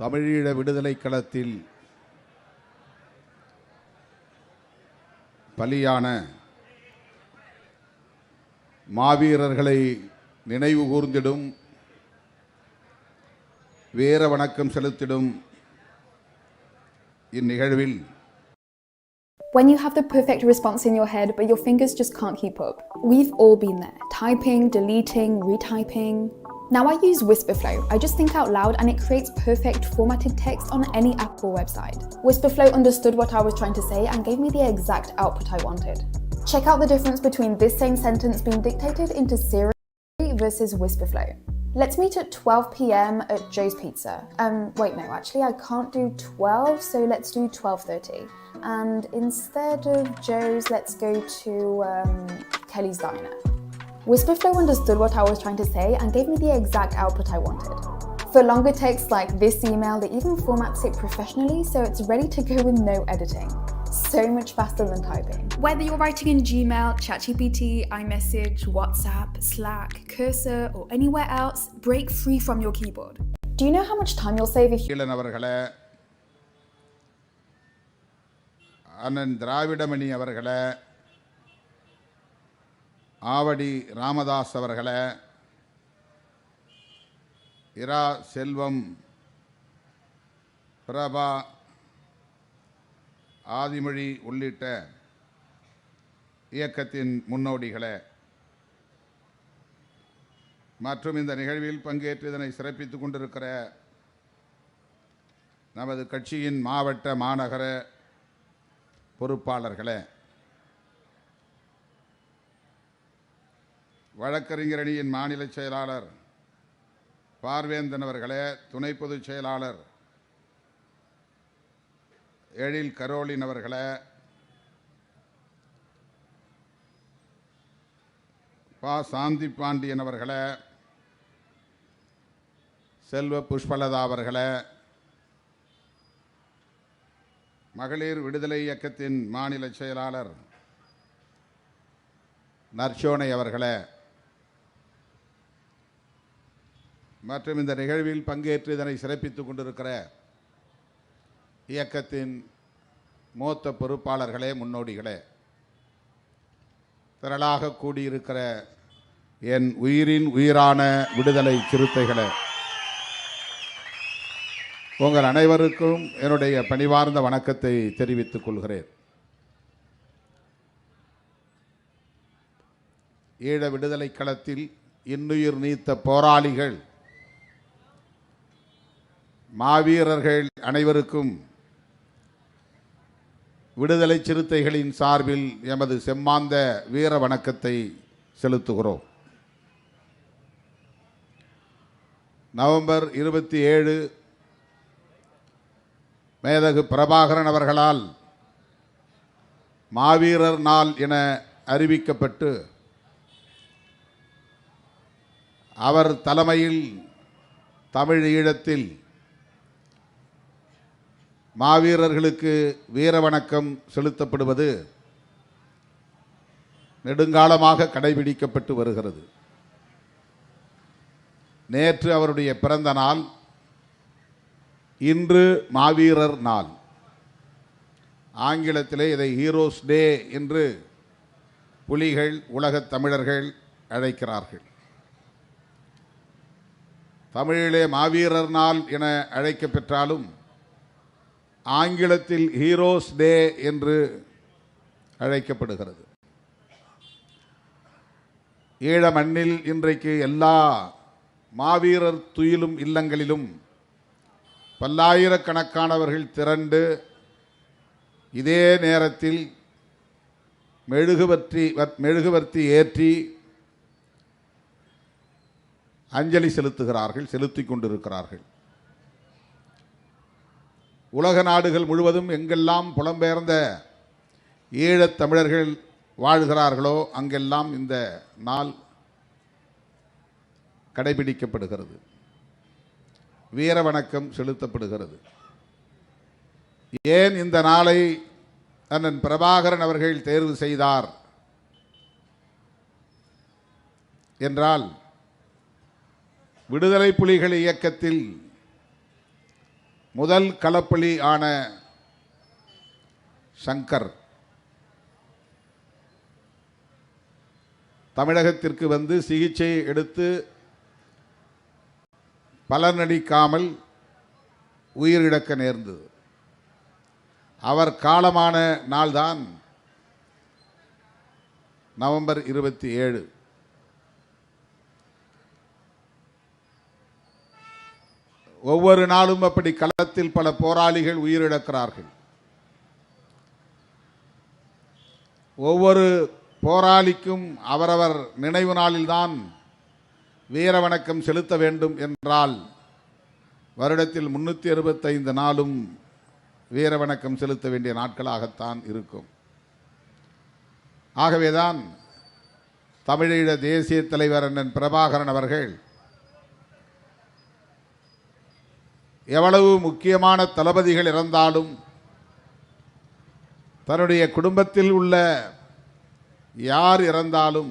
தமிழீழ விடுதலை களத்தில் பலியான மாவீரர்களை நினைவு கூர்ந்திடும் வீர வணக்கம் செலுத்திடும் இந்நிகழ்வில் When you have the perfect response in your head, but your fingers just can't keep up. We've all been there typing, deleting, retyping. Now I use Whisperflow. I just think out loud and it creates perfect formatted text on any app or website. Whisperflow understood what I was trying to say and gave me the exact output I wanted. Check out the difference between this same sentence being dictated into Siri versus Whisperflow. Let's meet at 12 p.m. at Joe's Pizza. Um, wait, no, actually, I can't do 12, so let's do 12:30. And instead of Joe's, let's go to um, Kelly's Diner. Whisperflow understood what I was trying to say and gave me the exact output I wanted. For longer texts like this email, they even formats it professionally so it's ready to go with no editing. So much faster than typing. Whether you're writing in Gmail, ChatGPT, iMessage, WhatsApp, Slack, Cursor, or anywhere else, break free from your keyboard. Do you know how much time you'll save if you கீழன் அவர்களை அண்ணன் திராவிடமணி அவர்களை ஆவடி ராமதாஸ் அவர்களை இரா செல்வம் பிரபா ஆதிமொழி உள்ளிட்ட இயக்கத்தின் முன்னோடிகளை. மற்றும் இந்த நிகழ்வில் பங்கேற்று இதனை சிறப்பித்துக் கொண்டிருக்கிற நமது கட்சியின் மாவட்ட மாநகர பொறுப்பாளர்களே வழக்கறிஞர் அணியின் மாநில செயலாளர் பார்வேந்தன் அவர்களே துணை பொதுச் செயலாளர் எழில் கரோலின் அவர்களே பா. சாந்தி பாண்டியன் அவர்களே செல்வ புஷ்பலதா அவர்களே மகளிர் விடுதலை இயக்கத்தின் மாநில செயலாளர் நர்சோனை அவர்களே மற்றும் இந்த நிகழ்வில் பங்கேற்று இதனை சிறப்பித்துக் கொண்டிருக்கிற இயக்கத்தின் மூத்த பொறுப்பாளர்களே முன்னோடிகளே திரளாக கூடியிருக்கிற என் உயிரின் உயிரான விடுதலை சிறுத்தைகளே உங்கள் அனைவருக்கும் என்னுடைய பணிவார்ந்த வணக்கத்தை தெரிவித்துக் கொள்கிறேன். ஈழ விடுதலை களத்தில் இன்னுயிர் நீத்த போராளிகள் மாவீரர்கள் அனைவருக்கும் விடுதலை சிறுத்தைகளின் சார்பில் எமது செம்மாந்த வீர வணக்கத்தை செலுத்துகிறோம். நவம்பர் இருபத்தி ஏழு மேதகு பிரபாகரன் அவர்களால் மாவீரர் நாள் என அறிவிக்கப்பட்டு அவர் தலைமையில் தமிழ் ஈழத்தில் மாவீரர்களுக்கு வீர வணக்கம் செலுத்தப்படுவது நெடுங்காலமாக கடைபிடிக்கப்பட்டு வருகிறது. நேற்று அவருடைய பிறந்த நாள் இன்று மாவீரர் நாள். ஆங்கிலத்திலே இதை ஹீரோஸ் டே என்று புலிகள் உலகத் தமிழர்கள் அழைக்கிறார்கள். தமிழிலே மாவீரர் நாள் என அழைக்கப்பெற்றாலும் ஆங்கிலத்தில் ஹீரோஸ் டே என்று அழைக்கப்படுகிறது. ஈழ மண்ணில் இன்றைக்கு எல்லா மாவீரர் துயிலும் இல்லங்களிலும் பல்லாயிரக்கணக்கானவர்கள் திரண்டு இதே நேரத்தில் மெழுகுவர்த்தி மெழுகுவர்த்தி ஏற்றி அஞ்சலி செலுத்துகிறார்கள் செலுத்தி கொண்டிருக்கிறார்கள். உலக நாடுகள் முழுவதும் எங்கெல்லாம் புலம்பெயர்ந்த ஈழத் தமிழர்கள் வாழ்கிறார்களோ அங்கெல்லாம் இந்த நாள் கடைபிடிக்கப்படுகிறது. வீர வணக்கம் செலுத்தப்படுகிறது. ஏன் இந்த நாளை அண்ணன் பிரபாகரன் அவர்கள் தேர்வு செய்தார்? என்றால் விடுதலை புலிகள் இயக்கத்தில் முதல் களப்பலி ஆன சங்கர் தமிழகத்திற்கு வந்து சிகிச்சை எடுத்து பலனளிக்காமல் உயிரிழக்க நேர்ந்தது. அவர் காலமான நாள்தான் நவம்பர் இருபத்தி ஏழு. ஒவ்வொரு நாளும் அப்படி களத்தில் பல போராளிகள் உயிரிழக்கிறார்கள். ஒவ்வொரு போராளிக்கும் அவரவர் நினைவு நாளில்தான் வீர வணக்கம் செலுத்த வேண்டும் என்றால் வருடத்தில் முன்னூற்றி அறுபத்தைந்து நாளும் வீர வணக்கம் செலுத்த வேண்டிய நாட்களாகத்தான் இருக்கும். ஆகவேதான் தமிழீழ தேசிய தலைவர் அண்ணன் பிரபாகரன் அவர்கள் எவ்வளவு முக்கியமான தளபதிகள் இறந்தாலும் தன்னுடைய குடும்பத்தில் உள்ள யார் இறந்தாலும்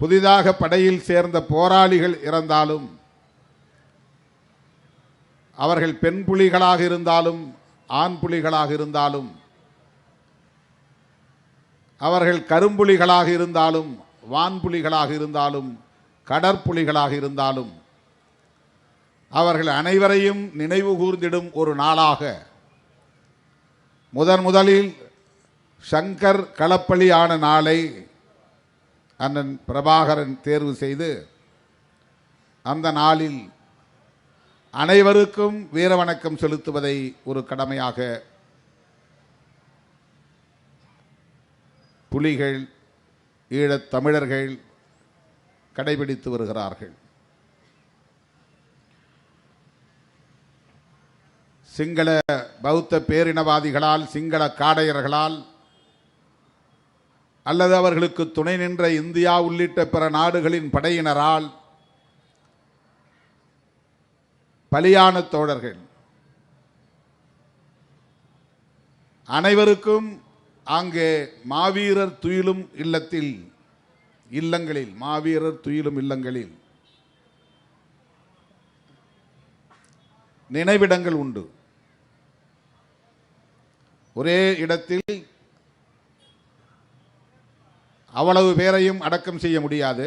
புதிதாக படையில் சேர்ந்த போராளிகள் இறந்தாலும் அவர்கள் பெண் புலிகளாக இருந்தாலும் ஆண் புலிகளாக இருந்தாலும் அவர்கள் கரும்புலிகளாக இருந்தாலும் வான்புலிகளாக இருந்தாலும் கடற்புலிகளாக இருந்தாலும் அவர்கள் அனைவரையும் நினைவு கூர்ந்திடும் ஒரு நாளாக. முதன் முதலில் சங்கர் களப்பலியான ஆன நாளை அண்ணன் பிரபாகரன் தேர்வு செய்து அந்த நாளில் அனைவருக்கும் வீரவணக்கம் செலுத்துவதை ஒரு கடமையாக புலிகள் ஈழத் தமிழர்கள் கடைபிடித்து வருகிறார்கள். சிங்கள பௌத்த பேரினவாதிகளால் சிங்கள காடையர்களால் அல்லது அவர்களுக்கு துணை நின்ற இந்தியா உள்ளிட்ட பிற நாடுகளின் படையினரால் பலியான தோழர்கள். அனைவருக்கும் அங்கே மாவீரர் துயிலும் இல்லத்தில் இல்லங்களில் மாவீரர் துயிலும் இல்லங்களில் நினைவிடங்கள் உண்டு. ஒரே இடத்தில் அவ்வளவு பேரையும் அடக்கம் செய்ய முடியாது.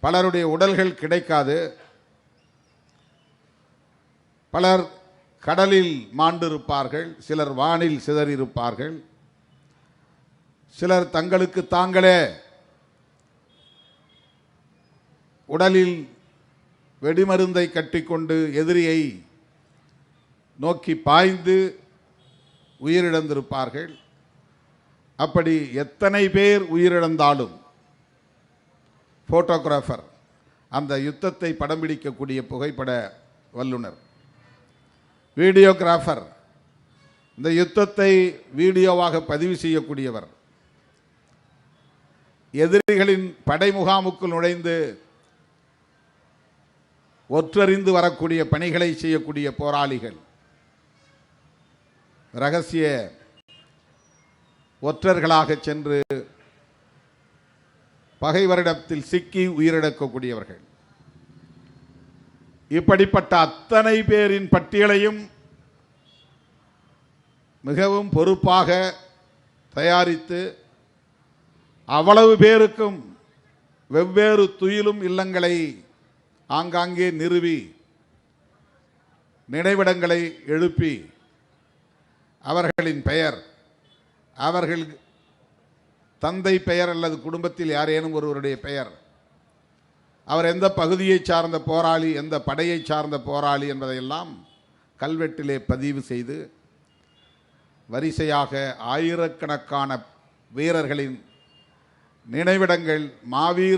பலருடைய உடல்கள் கிடைக்காது. பலர் கடலில் மாண்டிருப்பார்கள் சிலர் வானில் சிதறியிருப்பார்கள். சிலர் தங்களுக்கு தாங்களே உடலில் வெடிமருந்தை கட்டிக்கொண்டு எதிரியை நோக்கி பாய்ந்து உயிரிழந்திருப்பார்கள். அப்படி எத்தனை பேர் உயிரிழந்தாலும் ஃபோட்டோகிராஃபர் அந்த யுத்தத்தை படம் பிடிக்கக்கூடிய புகைப்பட வல்லுனர் வீடியோகிராஃபர் இந்த யுத்தத்தை வீடியோவாக பதிவு செய்யக்கூடியவர் எதிரிகளின் படை முகாமுக்குள் நுழைந்து ஒற்றறிந்து வரக்கூடிய பணிகளை செய்யக்கூடிய போராளிகள் ரகசிய ஒற்றர்களாக சென்று பகைவரிடத்தில் சிக்கி உயிரிழக்கக்கூடியவர்கள் இப்படிப்பட்ட அத்தனை பேரின் பட்டியலையும் மிகவும் பொறுப்பாக தயாரித்து அவ்வளவு பேருக்கும் வெவ்வேறு துயிலும் இல்லங்களை ஆங்காங்கே நிறுவி நினைவிடங்களை எழுப்பி அவர்களின் பெயர். அவர்கள் தந்தை பெயர் அல்லது குடும்பத்தில் யாரேனும் ஒருவருடைய பெயர். அவர் எந்த பகுதியை சார்ந்த போராளி எந்த படையை சார்ந்த போராளி என்பதையெல்லாம் கல்வெட்டிலே பதிவு செய்து வரிசையாக ஆயிரக்கணக்கான வீரர்களின் நினைவிடங்கள் மாவீர்